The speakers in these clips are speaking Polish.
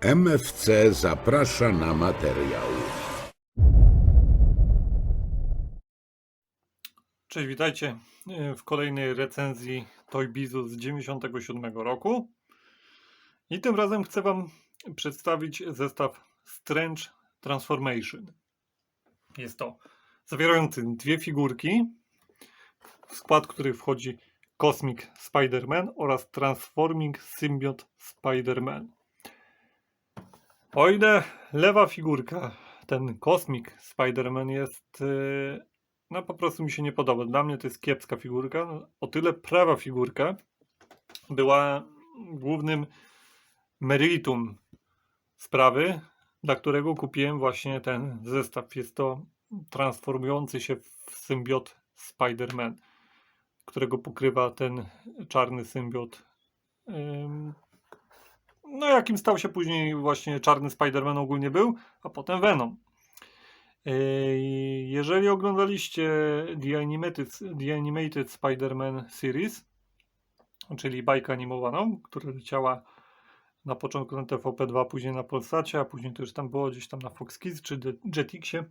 MFC zaprasza na materiał. Cześć, witajcie e, w kolejnej recenzji Toy Bizu z 97 roku. I tym razem chcę Wam przedstawić zestaw Strange Transformation. Jest to zawierający dwie figurki, w skład których wchodzi Cosmic Spider-Man oraz Transforming Symbiote Spider-Man. O ile lewa figurka, ten Cosmic Spider-Man jest e, no po prostu mi się nie podoba. Dla mnie to jest kiepska figurka. O tyle prawa figurka była głównym meritum sprawy, dla którego kupiłem właśnie ten zestaw. Jest to transformujący się w symbiot Spider-Man, którego pokrywa ten czarny symbiot. Ym, No, jakim stał się później właśnie czarny Spider-Man ogólnie był, a potem Venom. Ej, Jeżeli oglądaliście The Animated, The Animated Spider-Man Series, czyli bajkę animowaną, która leciała na początku na TVP2, później na Polsacie, a później to już tam było gdzieś tam na Fox Kids czy Jetixie,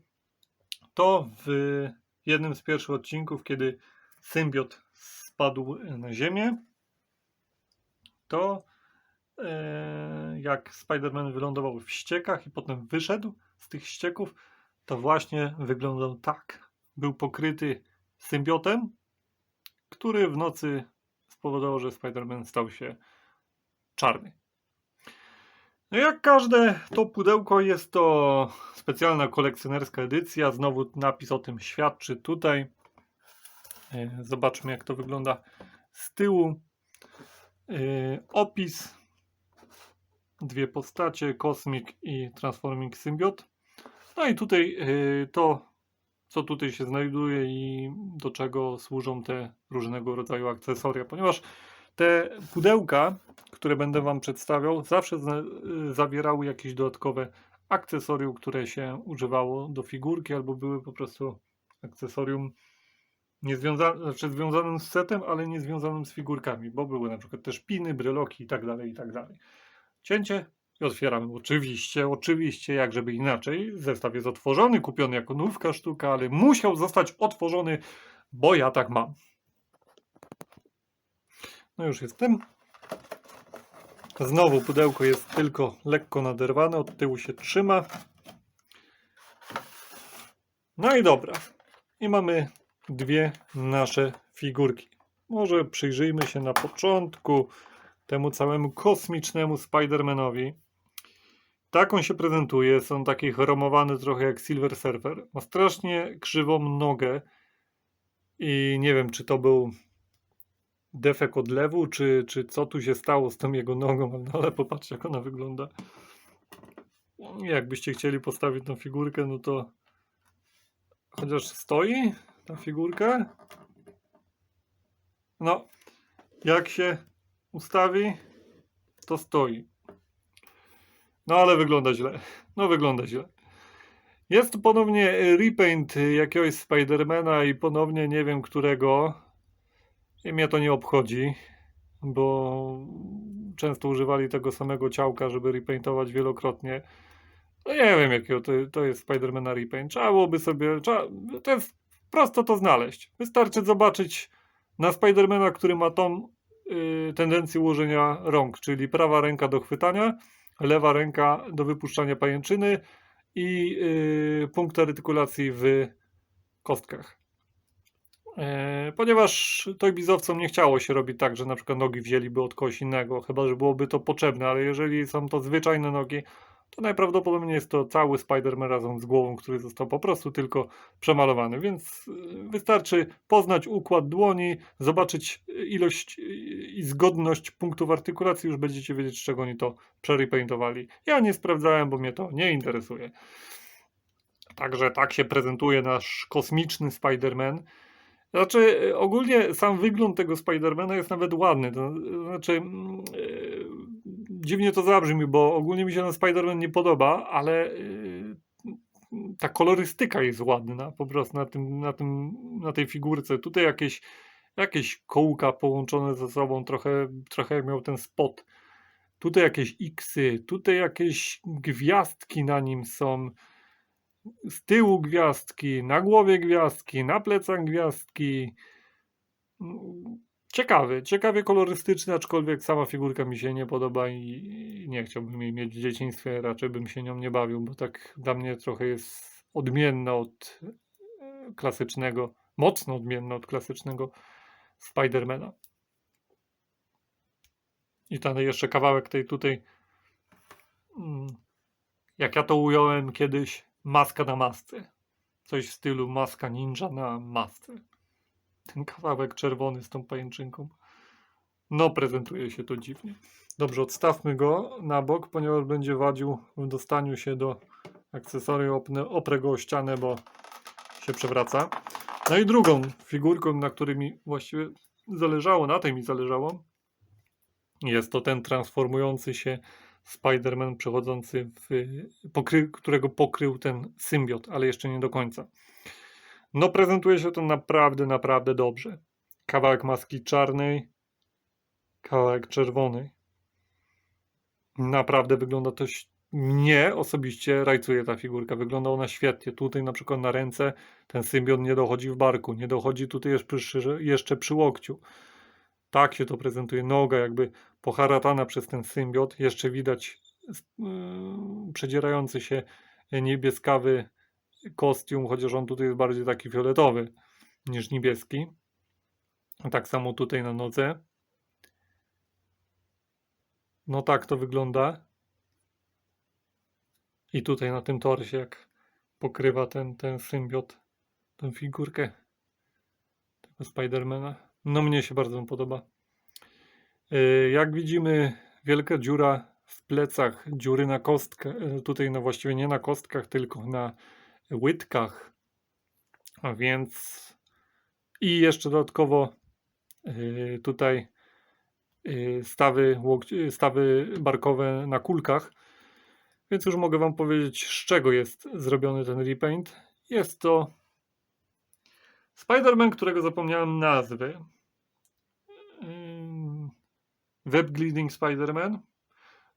to w jednym z pierwszych odcinków, kiedy symbiot spadł na ziemię, to e, jak Spider-Man wylądował w ściekach i potem wyszedł z tych ścieków, to właśnie wyglądał tak. Był pokryty symbiotem, który w nocy spowodował, że Spider-Man stał się czarny. No jak każde to pudełko jest to specjalna kolekcjonerska edycja. Znowu napis o tym świadczy tutaj. E, Zobaczmy jak to wygląda z tyłu. E, Opis. Dwie postacie, Cosmic i Transforming Symbiot. No i tutaj y, to, co tutaj się znajduje i do czego służą te różnego rodzaju akcesoria, ponieważ te pudełka, które będę Wam przedstawiał, zawsze y, zawierały jakieś dodatkowe akcesorium, które się używało do figurki, albo były po prostu akcesorium niezwiązane, znaczy związanym z setem, ale nie związanym z figurkami, bo były na przykład też piny, bryloki i tak dalej, i tak dalej. Cięcie i otwieramy. Oczywiście, oczywiście, jak żeby inaczej. Zestaw jest otworzony, kupiony jako nówka sztuka, ale musiał zostać otworzony, bo ja tak mam. No już jestem. Znowu pudełko jest tylko lekko naderwane, od tyłu się trzyma. No i dobra. I mamy dwie nasze figurki. Może przyjrzyjmy się na początku temu całemu kosmicznemu Spider-Manowi. Tak on się prezentuje. Są taki chromowany trochę jak Silver Surfer. Ma strasznie krzywą nogę. I nie wiem, czy to był defekt odlewu, czy, czy co tu się stało z tą jego nogą, no ale popatrzcie, jak ona wygląda. Jakbyście chcieli postawić tą figurkę, no to chociaż stoi ta figurka. No, jak się ustawi, to stoi. No ale wygląda źle. No wygląda źle. Jest ponownie repaint jakiegoś Spidermana i ponownie nie wiem którego. I mnie to nie obchodzi, bo często używali tego samego ciałka, żeby repaintować wielokrotnie. No nie wiem jakiego to, to jest Spidermana repaint. Trzeba byłoby sobie, trzeba, to jest prosto to znaleźć. Wystarczy zobaczyć na Spidermana, który ma tą y, tendencję ułożenia rąk, czyli prawa ręka do chwytania, lewa ręka do wypuszczania pajęczyny i y, punkt artykulacji w kostkach. E, ponieważ tojbizowcom nie chciało się robić tak, że na przykład nogi wzięliby od kogoś innego, chyba że byłoby to potrzebne, ale jeżeli są to zwyczajne nogi, to najprawdopodobniej jest to cały Spider-Man razem z głową, który został po prostu tylko przemalowany. Więc y, wystarczy poznać układ dłoni, zobaczyć ilość y, i zgodność punktów artykulacji, już będziecie wiedzieć, z czego oni to przerepaintowali. Ja nie sprawdzałem, bo mnie to nie interesuje. Także tak się prezentuje nasz kosmiczny Spider-Man. Znaczy, y, ogólnie sam wygląd tego Spidermana jest nawet ładny. To znaczy, mm, dziwnie to zabrzmi, bo ogólnie mi się ten Spiderman nie podoba, ale yy, ta kolorystyka jest ładna po prostu na, tym, na, tym, na tej figurce. Tutaj jakieś, jakieś kołka połączone ze sobą, trochę, trochę miał ten spot Tutaj jakieś Xy, tutaj jakieś gwiazdki na nim są. Z tyłu gwiazdki, na głowie gwiazdki, na plecach gwiazdki. Ciekawy, ciekawie kolorystyczny, aczkolwiek sama figurka mi się nie podoba i i nie chciałbym jej mieć w dzieciństwie, raczej bym się nią nie bawił, bo tak dla mnie trochę jest odmienna od e, klasycznego, mocno odmienna od klasycznego Spidermana. I ten jeszcze kawałek tej tutaj, mm, jak ja to ująłem kiedyś, maska na masce. Coś w stylu maska ninja na masce. Ten kawałek czerwony z tą pajęczynką. No, prezentuje się to dziwnie. Dobrze, odstawmy go na bok, ponieważ będzie wadził w dostaniu się do akcesorium. Oprę o ścianę, bo się przewraca. No i drugą figurką, na której mi właściwie zależało, na tej mi zależało, jest to ten transformujący się Spider-Man przechodzący w, pokry, którego pokrył ten symbiot, ale jeszcze nie do końca. No prezentuje się to naprawdę, naprawdę dobrze. Kawałek maski czarnej, kawałek czerwonej. Naprawdę wygląda to. Mnie osobiście rajcuje ta figurka. Wygląda ona świetnie. Tutaj na przykład na ręce ten symbiot nie dochodzi w barku, nie dochodzi tutaj jeszcze przy, łokciu. Tak się to prezentuje. Noga jakby poharatana przez ten symbiot. Jeszcze widać yy, przedzierający się niebieskawy kostium, chociaż on tutaj jest bardziej taki fioletowy niż niebieski. Tak samo tutaj na nodze. No tak to wygląda. I tutaj na tym torsie, jak pokrywa ten, ten symbiot, tę figurkę tego Spidermana. No mnie się bardzo podoba. Yy, Jak widzimy, wielka dziura w plecach, dziury na kostkach, tutaj no właściwie nie na kostkach, tylko na łydkach. A więc i jeszcze dodatkowo yy, tutaj yy, stawy, stawy barkowe na kulkach. Więc już mogę Wam powiedzieć, z czego jest zrobiony ten repaint. Jest to Spider-Man, którego zapomniałem nazwy. Web Gliding Spider-Man.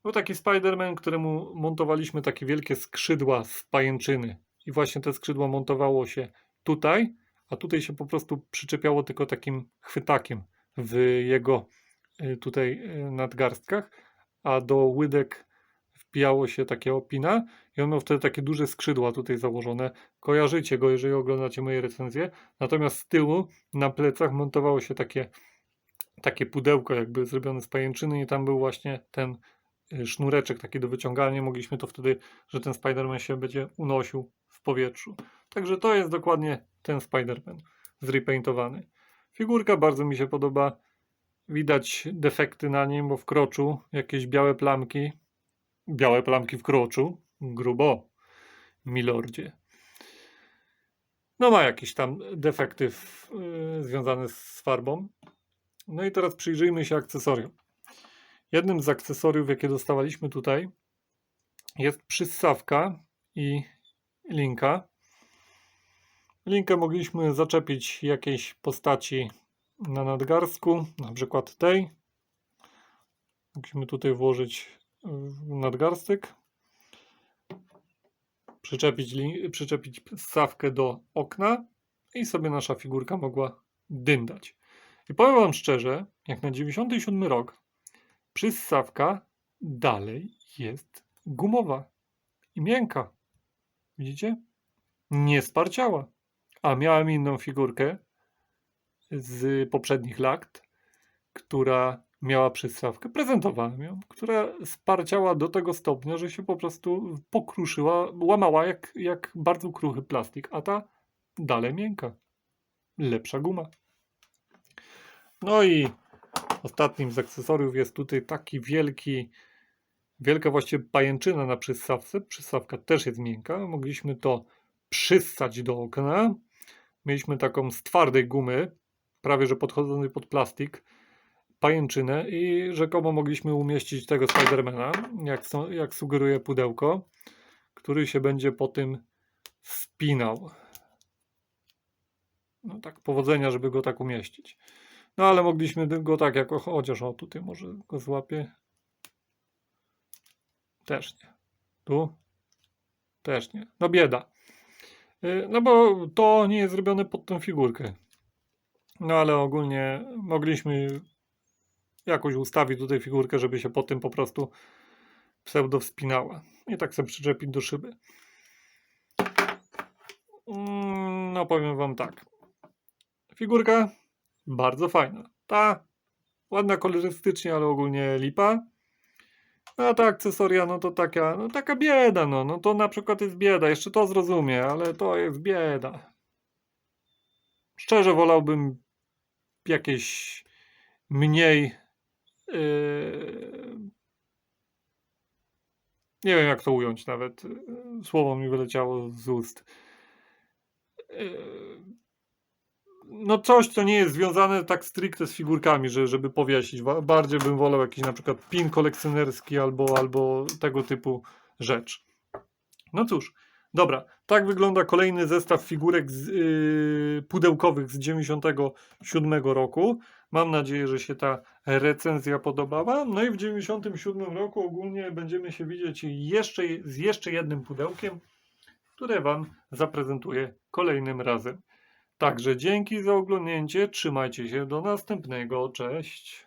Był taki Spider-Man, któremu montowaliśmy takie wielkie skrzydła z pajęczyny. I właśnie te skrzydła montowało się tutaj, a tutaj się po prostu przyczepiało tylko takim chwytakiem w jego y, tutaj y, nadgarstkach, a do łydek wpijało się takie opina i on miał wtedy takie duże skrzydła tutaj założone. Kojarzycie go, jeżeli oglądacie moje recenzje. Natomiast z tyłu na plecach montowało się takie, takie pudełko jakby zrobione z pajęczyny i tam był właśnie ten sznureczek taki do wyciągania. Mogliśmy to wtedy, że ten Spider-Man się będzie unosił w powietrzu. Także to jest dokładnie ten Spider-Man zrepaintowany. Figurka bardzo mi się podoba. Widać defekty na nim, bo w kroczu jakieś białe plamki. Białe plamki w kroczu. Grubo, milordzie. No ma jakieś tam defekty w, yy, związane z farbą. No i teraz przyjrzyjmy się akcesorium. Jednym z akcesoriów, jakie dostawaliśmy tutaj, jest przyssawka i linka. Linkę mogliśmy zaczepić jakiejś postaci na nadgarstku, na przykład tej. Musimy tutaj włożyć nadgarstek. Przyczepić, przyczepić stawkę do okna i sobie nasza figurka mogła dyndać. I powiem Wam szczerze, jak na 97 rok, przyssawka dalej jest gumowa i miękka. Widzicie? Nie sparciała. A miałem inną figurkę z poprzednich lat, która miała przystawkę, prezentowałem ją, która sparciała do tego stopnia, że się po prostu pokruszyła, łamała jak, jak bardzo kruchy plastik, a ta dalej miękka. Lepsza guma. No i ostatnim z akcesoriów jest tutaj taki wielki, wielka właściwie pajęczyna na przystawce. Przystawka też jest miękka. Mogliśmy to przyssać do okna. Mieliśmy taką z twardej gumy, prawie że podchodzącej pod plastik, pajęczynę i rzekomo mogliśmy umieścić tego Spidermana, jak, są- jak sugeruje pudełko, który się będzie po tym spinał. No tak, powodzenia, żeby go tak umieścić. No ale mogliśmy go tak jako, chociaż o tutaj może go złapię. Też nie. Tu? Też nie. No bieda. Y, No bo to nie jest zrobione pod tą figurkę. No ale ogólnie mogliśmy jakoś ustawić tutaj figurkę, żeby się po tym po prostu pseudo wspinała. I tak sobie przyczepić do szyby. Mm, No powiem wam tak. Figurka bardzo fajna. Ta ładna kolorystycznie, ale ogólnie lipa. A ta akcesoria, no to taka, no taka bieda, no. No to na przykład jest bieda. Jeszcze to zrozumie, ale to jest bieda. Szczerze wolałbym jakieś mniej yy, nie wiem jak to ująć nawet. Yy, Słowo mi wyleciało z ust. Yy, No coś, co nie jest związane tak stricte z figurkami, że, żeby powiesić. Bardziej bym wolał jakiś na przykład pin kolekcjonerski albo, albo tego typu rzecz. No cóż, dobra. Tak wygląda kolejny zestaw figurek z, yy, pudełkowych z 97 roku. Mam nadzieję, że się ta recenzja podobała. No i w 97 roku ogólnie będziemy się widzieć jeszcze, z jeszcze jednym pudełkiem, które Wam zaprezentuję kolejnym razem. Także dzięki za oglądnięcie. Trzymajcie się do następnego. Cześć.